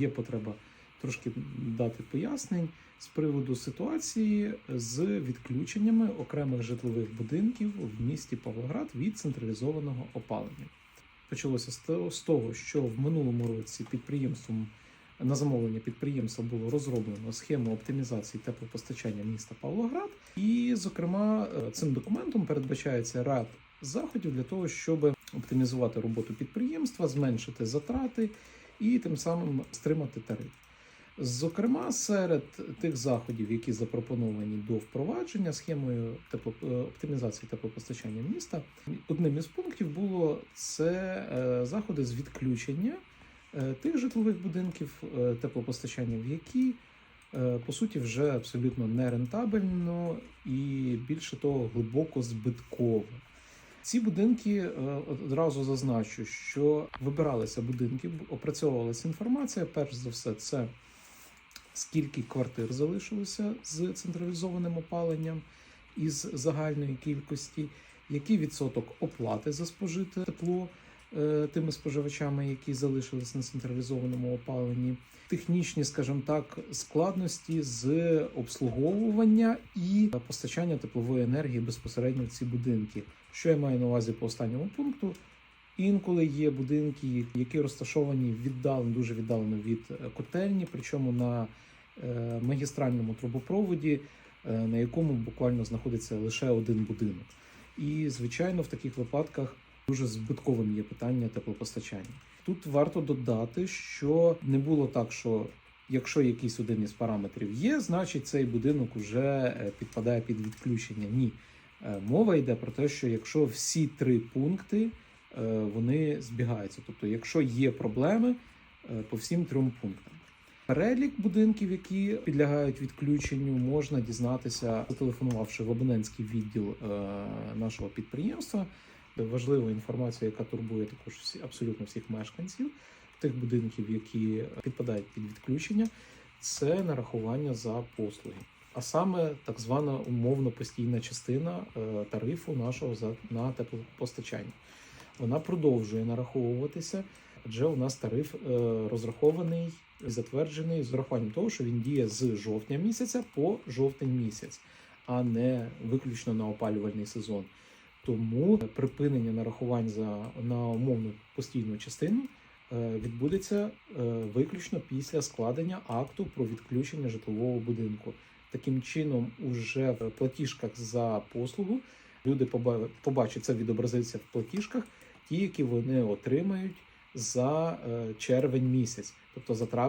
Є потреба трошки дати пояснень з приводу ситуації з відключеннями окремих житлових будинків в місті Павлоград від централізованого опалення. Почалося з того- що в минулому році підприємством на замовлення підприємства було розроблено схему оптимізації теплопостачання міста Павлоград, і, зокрема, е, цим документом передбачається ряд заходів для того, щоб оптимізувати роботу підприємства, зменшити затрати і тим самим стримати тариф. Зокрема, серед тих заходів, які запропоновані до впровадження схемою е, оптимізації теплопостачання міста, одним із пунктів було це е, заходи з відключення е, тих житлових будинків теплопостачання, в які по суті вже абсолютно нерентабельно і більше того глибоко збитково. Ці будинки е, одразу зазначу, що вибиралися будинки, опрацьовувалася інформація. Перш за все, це скільки квартир залишилося з централізованим опаленням із загальної кількості, який відсоток оплати за спожите тепло тими споживачами, які залишились на централізованому опаленні, технічні, скажімо так, складності з обслуговування і постачання теплової енергії безпосередньо в ці будинки. Що я маю на увазі по останньому пункту? Інколи є будинки, які розташовані віддалено, дуже віддалено від е, котельні, причому на е, магістральному трубопроводі, е, на якому буквально знаходиться лише один будинок. І, звичайно, в таких випадках дуже збитковим є питання теплопостачання. Тут варто додати, що не було так, що якщо якийсь один із параметрів є, значить цей будинок вже е, підпадає під відключення. Ні. Е, Мова йде про те, що якщо всі три пункти е, вони збігаються, тобто, якщо є проблеми по всім трьом пунктам. Перелік будинків, які підлягають відключенню, можна дізнатися, зателефонувавши в абонентський відділ нашого підприємства. Де важлива інформація, яка турбує також абсолютно всіх мешканців тих будинків, які підпадають під відключення, це нарахування за послуги. А саме так звана умовно постійна частина е, тарифу нашого за на теплопостачання. Вона продовжує нараховуватися, адже у нас тариф е, розрахований і затверджений з урахуванням того, що він діє з жовтня місяця по жовтень місяць, а не виключно на опалювальний сезон. Тому припинення нарахувань за на умовну постійну частину е, відбудеться е, виключно після складення акту про відключення житлового будинку. Таким чином, уже в платіжках за послугу люди поба- побачать це відобразиться в платіжках, ті, які вони отримають за е, червень місяць, тобто за травень.